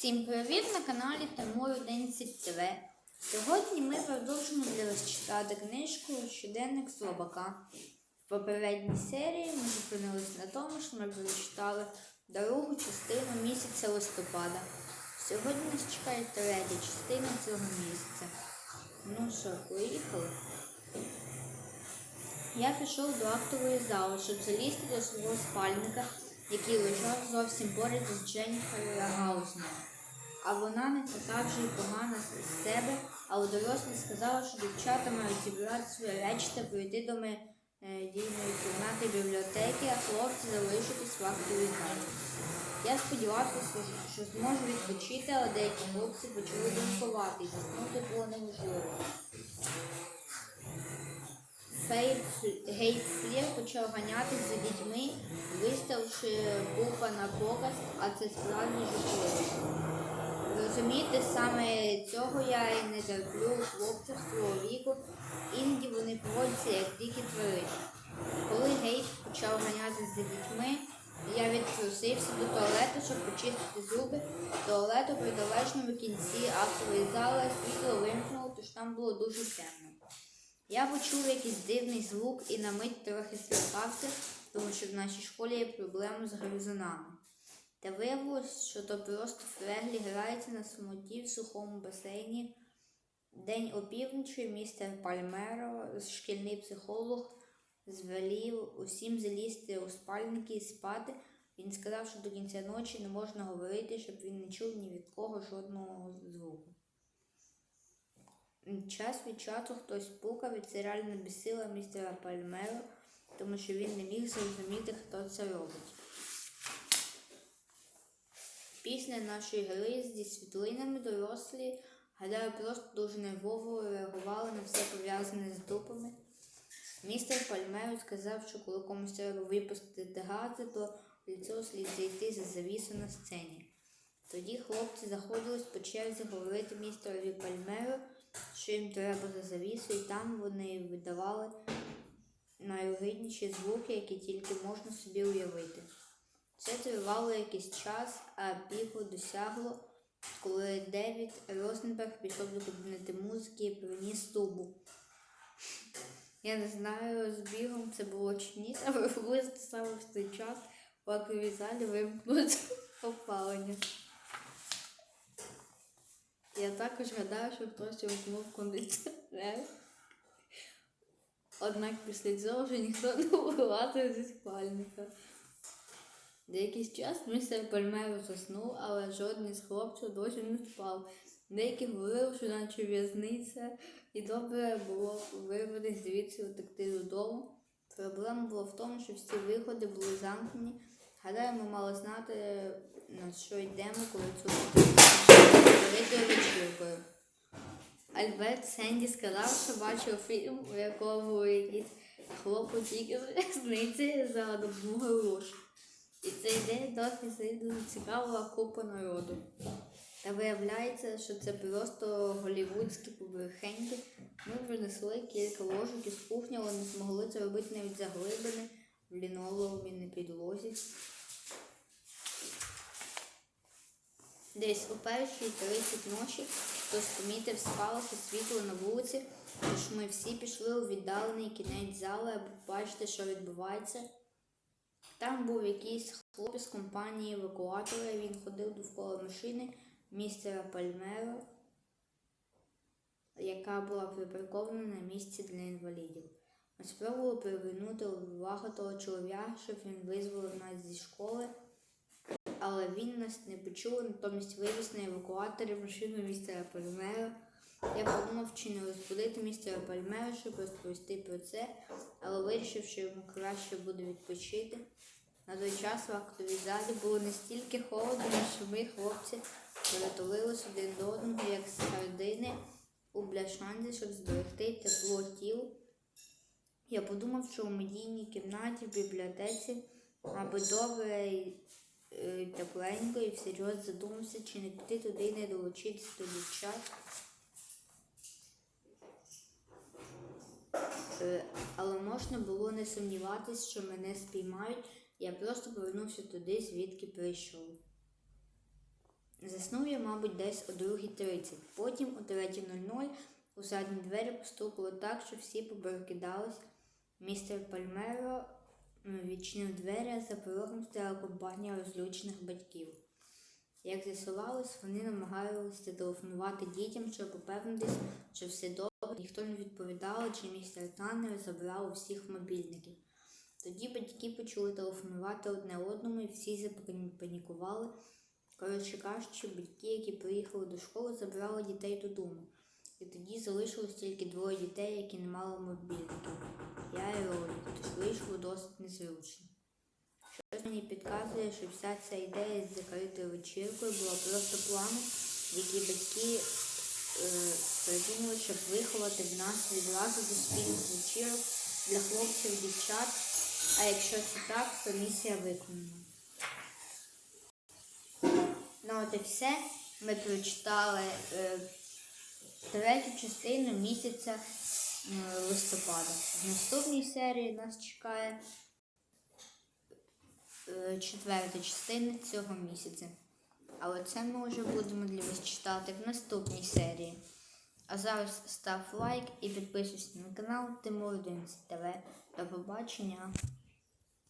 Всім привіт на каналі Тимур 11 ТВ. Сьогодні ми продовжимо для вас читати книжку Щоденник Слабака. В попередній серії ми зупинилися на тому, що ми прочитали другу частину місяця листопада. Сьогодні нас чекає третя частина цього місяця. Ну що, поїхали? Я пішов до актової зали, щоб залізти до свого спальника, який лежав зовсім поряд з Дженніфер Гаузман. А вона не така вже й погана з себе, але дорослі сказала, що дівчата мають зібрати свої речі та прийти до медійної кімнати бібліотеки, а хлопці залишитись в актовій залі. Я сподівався, що зможу відпочити, але деякі хлопці почали думкувати і заснути було неможливо. Фейт- Гейт Флір почав ганятись за дітьми, виставивши пупа на показ, а це справді жахливо. Розумієте, саме цього я і не терплю у хлопців свого віку, іноді вони поводяться як дикі тварини. Коли Гейт почав ганятись за дітьми, я відпросився до туалету, щоб почистити зуби. Туалету при далечному кінці актової зали світло вимкнуло, тож там було дуже темно. Я почув якийсь дивний звук і на мить трохи злякався, тому що в нашій школі є проблеми з гризунами. Та виявилось, що то просто Фреглі грається на самоті в сухому басейні. День опівночі містер Пальмеро, шкільний психолог, звелів усім залізти у спальники і спати. Він сказав, що до кінця ночі не можна говорити, щоб він не чув ні від кого жодного звуку. Час від часу хтось пукав і це реально бісило містера Пальмеро, тому що він не міг зрозуміти, хто це робить. Після нашої гри зі світлинами дорослі, гадаю, просто дуже нервово реагували на все пов'язане з дупами. Містер Пальмеро сказав, що коли комусь треба випустити гази, то цього слід зайти за завісу на сцені. Тоді хлопці заходились по черзі говорити містерові Пальмеро, що їм треба за завісу, і там вони видавали найогидніші звуки, які тільки можна собі уявити. Це тривало якийсь час, а піку досягло, коли Девід Розенберг пішов до кабінету музики і приніс тубу. Я не знаю, з бігом це було чи ні, але приблизно саме в той час в актовій залі вимкнуть опалення. Я також гадаю, що хтось вимкнув кондиціонер. Однак після цього вже ніхто не вилазив зі спальника. Деякий час містер Пальмеро заснув, але жоден з хлопців досі не спав. Деякі говорили, що наче в'язниця, і добре було вирвати звідси утекти додому. Проблема була в тому, що всі виходи були замкнені. Гадаю, ми мали знати, на що йдемо, коли цю великою вечіркою. Альберт Сенді сказав, що бачив фільм, у якому якийсь хлопець тільки з за допомогою ложки. І цей день досі зацікавила купа народу. Та виявляється, що це просто голівудські поверхеньки. Ми принесли кілька ложок із кухні, але не змогли це робити навіть заглибини в лінолеумі на підлозі. Десь о першій 30 ночі хтось помітив спалахи світло на вулиці, тож ми всі пішли у віддалений кінець зали, аби побачити, що відбувається. Там був якийсь хлопець з компанії евакуатора, він ходив довкола машини містера Пальмеро, яка була припаркована на місці для інвалідів. Ми спробували привернути увагу того чоловіка, щоб він визволив нас зі школи, але він нас не почув, натомість вивіз на евакуаторі машину містера Пальмеро. Я подумав, чи не розбудити містера Пальмеро, щоб розповісти про це, але вирішив, що йому краще буде відпочити. На той час в актовій залі було настільки холодно, що ми, хлопці, приготовились один до одного, як сардини у бляшанці, щоб зберегти тепло тіл. Я подумав, що у медійній кімнаті в бібліотеці, аби добре і е, тепленько, і всерйоз задумався, чи не піти туди і не долучитися до дівчат. Е, Але можна було не сумніватись, що мене спіймають. Я просто повернувся туди, звідки прийшов. Заснув я, мабуть, десь о 2.30. Потім о 3.00 у задні двері постукало так, що всі поберкидались. Містер Пальмеро відчинив двері, за порогом стояла компанія розлючених батьків. Як з'ясувалось, вони намагалися телефонувати дітям, щоб упевнитись, що все добре, ніхто не відповідав, чи містер Таннер забрав у всіх мобільників. Тоді батьки почали телефонувати одне одному і всі запанікували. Коротше кажучи, батьки, які приїхали до школи, забрали дітей додому. І тоді залишилось тільки двоє дітей, які не мали мобільників. Вийшло досить незручно. Щось мені підказує, що вся ця ідея з закритою вечіркою була просто планом, який батьки е, придумали, щоб виховати в нас відразу до спільних вечірок для хлопців дівчат. А якщо це так, то місія виконана. Ну от і все. Ми прочитали е, третю частину місяця листопада. В наступній серії нас чекає е, четверта частина цього місяця. Але це ми вже будемо для вас читати в наступній серії. А зараз став лайк і підписуйся на канал Тимур 11 ТВ. До побачення!